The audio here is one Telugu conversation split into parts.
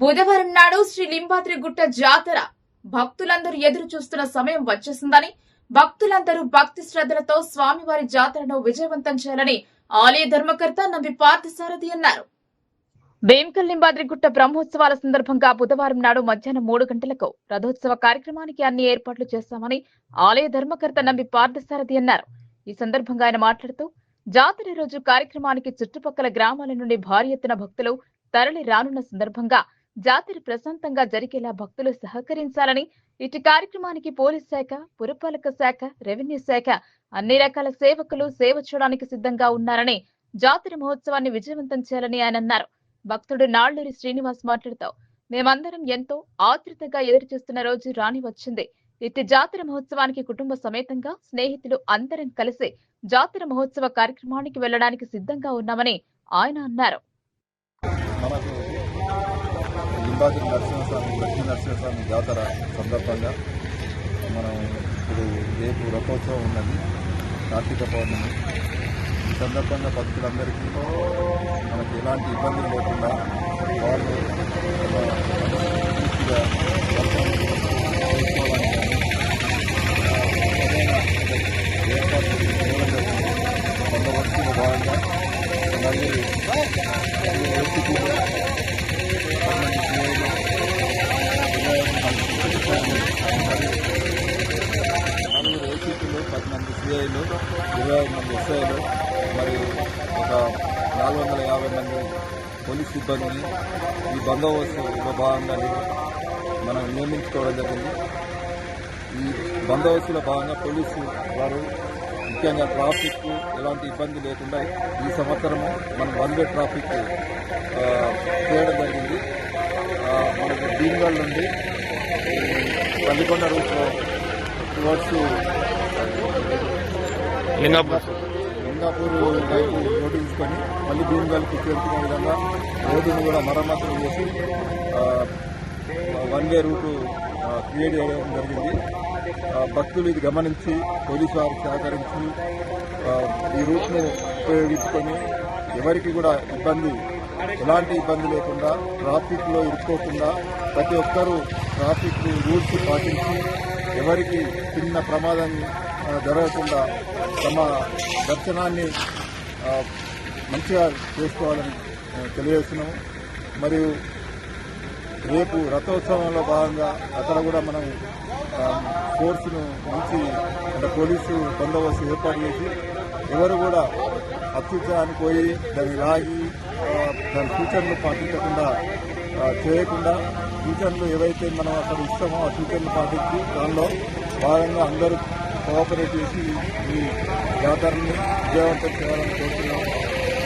బుధవారం నాడు శ్రీ లింబాద్రి గుట్ట జాతర భక్తులందరూ ఎదురు చూస్తున్న సమయం వచ్చేసిందని భక్తులందరూ భక్తి శ్రద్ధలతో స్వామివారి జాతరను విజయవంతం చేయాలని ఆలయ ధర్మకర్త నంబి పార్థసారథి అన్నారు. భీమకల్ లింబాద్రిగుట్ట బ్రహ్మోత్సవాల సందర్భంగా బుధవారం నాడు మధ్యాహ్నం మూడు గంటలకు రథోత్సవ కార్యక్రమానికి అన్ని ఏర్పాట్లు చేస్తామని ఆలయ ధర్మకర్త నంబి పార్థసారథి అన్నారు. ఈ సందర్భంగా ఆయన మాట్లాడుతూ జాతర రోజు కార్యక్రమానికి చుట్టుపక్కల గ్రామాల నుండి భారీ ఎత్తున భక్తులు తరలి రానున్న సందర్భంగా జాతర ప్రశాంతంగా జరిగేలా భక్తులు సహకరించాలని ఇటు కార్యక్రమానికి పోలీస్ శాఖ పురపాలక శాఖ రెవెన్యూ శాఖ అన్ని రకాల సేవకులు సేవ చేయడానికి సిద్ధంగా ఉన్నారని జాతర మహోత్సవాన్ని విజయవంతం చేయాలని ఆయన అన్నారు. భక్తుడు నాళ్ళూరి శ్రీనివాస్ మాట్లాడుతూ మేమందరం ఎంతో ఆతృతగా ఎదురు చూస్తున్న రోజు రాని వచ్చింది. ఇట్టి జాతర మహోత్సవానికి కుటుంబ సమేతంగా స్నేహితులు అందరం కలిసి జాతర మహోత్సవ కార్యక్రమానికి వెళ్ళడానికి సిద్ధంగా ఉన్నామని ఆయన అన్నారు. మనకు నరసింహస్వామి లక్ష్మీ నరసింహస్వామి జాతర సందర్భంగా మనం ఇప్పుడు రేపు రథోత్సవం ఉన్నది కార్తీక పౌర్ణమి. ఈ సందర్భంగా భక్తులందరికీ మనకి ఎలాంటి ఇబ్బందులు లేకుండా వాళ్ళు సిఐలు ఇరవై ఐదు మంది ఎస్ఐలు మరియు ఒక నాలుగు వందల యాభై మంది పోలీస్ సిబ్బందిని ఈ బందోబస్తులో భాగంగా మనం నియమించుకోవడం జరిగింది. ఈ బందోబస్తులో భాగంగా పోలీసు వారు ముఖ్యంగా ట్రాఫిక్ ఎలాంటి ఇబ్బంది లేకుండా ఈ సంవత్సరము మనం వన్ వే ట్రాఫిక్ చేయడం జరిగింది. మనకు భీమగల్ నుండి పల్లికొండ రూట్లో టువర్డ్స్ లింగాపూర్. లింగాపూర్ రోడ్డు తీసుకొని మళ్ళీ భీమగల్కి చేరుకునే విధంగా రోడ్డును కూడా మరమ్మతులు చేసి వన్ వే రూటు క్రియేట్ చేయడం జరిగింది. భక్తులు ఇది గమనించి పోలీసు వారు సహకరించి ఈ రూట్ను ఉపయోగించుకొని ఎవరికి కూడా ఇబ్బంది ఎలాంటి ఇబ్బంది లేకుండా ట్రాఫిక్లో ఇరుక్కోకుండా ప్రతి ఒక్కరూ ట్రాఫిక్ రూల్స్ పాటించి ఎవరికి చిన్న ప్రమాదం జరగకుండా తమ దర్శనాన్ని మంచిగా చేసుకోవాలని తెలియజేస్తున్నాము. మరియు రేపు రథోత్సవంలో భాగంగా అక్కడ కూడా మనం ఫోర్స్ను మంచి అంటే పోలీసు బందోబస్తు ఏర్పాటు చేసి ఎవరు కూడా అత్యుత్సాహానికి పోయి దాన్ని లాగి దాని సూచనలు పాటించకుండా చేయకుండా సూచనలు ఏవైతే మనం అక్కడ ఇస్తామో ఆ సూచనలు పాటించి దానిలో భాగంగా అందరూ కోఆపరేట్ చేసి ఈ జాతరని విజయవంతం చేయాలని కోరుతున్నాం.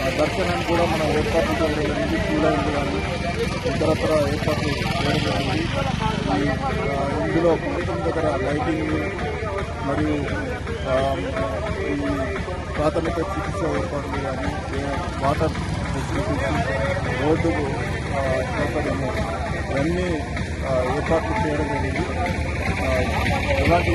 ఆ దర్శనాన్ని కూడా మనం ఏర్పాట్లు చేయడం జరిగింది క్యూ కానీ ఇతరత్ర ఏర్పాట్లు చేయడం జరిగింది. ఇందులో మొత్తం దగ్గర లైటింగ్ మరియు ఈ ప్రాథమిక చికిత్స ఏర్పాట్లు కానీ వాటర్ ఫెసిలిటీస్ రోడ్డు సౌకర్యము ఇవన్నీ ఏర్పాట్లు చేయడం జరిగింది. ఎలాంటి